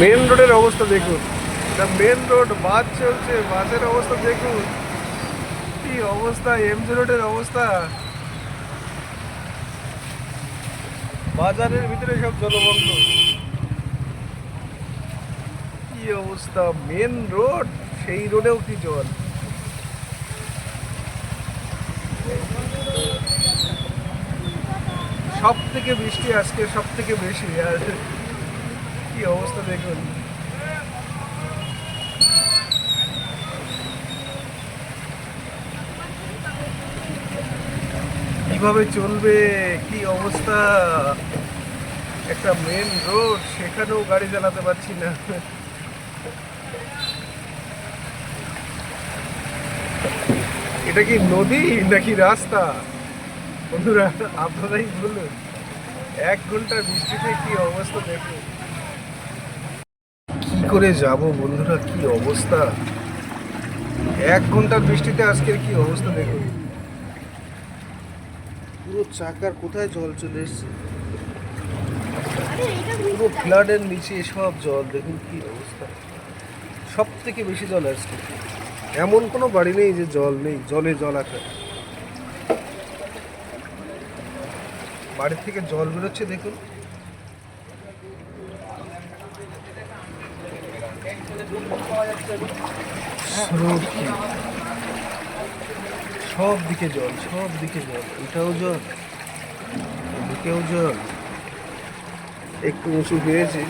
Main রোডের অবস্থা দেখুন। এটা মেন রোড বাস চলছে, বাসের অবস্থা দেখুন। কি অবস্থা এমজি রোডের অবস্থা। বাজারের ভিতরে সব জলমগ্ন কি অবস্থা মেন রোড সেই রোডেও কি জল? সব থেকে বৃষ্টি আজকে সব থেকে বেশি। আর কি অবস্থা দেখুন। কীভাবে চলবে, কি অবস্থা? একটা মেন রোড সেখানেও গাড়ি চালাতে পারছি না। এটা কি নদী নাকি রাস্তা? বন্ধুরা, আপনারাই বলুন। এক ঘণ্টা বৃষ্টিতে কি অবস্থা দেখুন। করে যাব, বন্ধুরা, কি অবস্থা? এক ঘণ্টার বৃষ্টিতে আজকের কি অবস্থা দেখুন। পুরো চাকার কোথায় জল চলে এসছে? পুরো ফ্লাডের নিচে সব জল, দেখুন কি অবস্থা। সব থেকে বেশি জল আসছে। এমন কোনো বাড়ি নেই যে জল নেই, জলে জল আছে। বাড়ির থেকে জল বেরোচ্ছে, দেখুন। সব দিকে জল সব দিকে জল এটাও জল দিকেও জল। একটু উঁচু হয়েছে।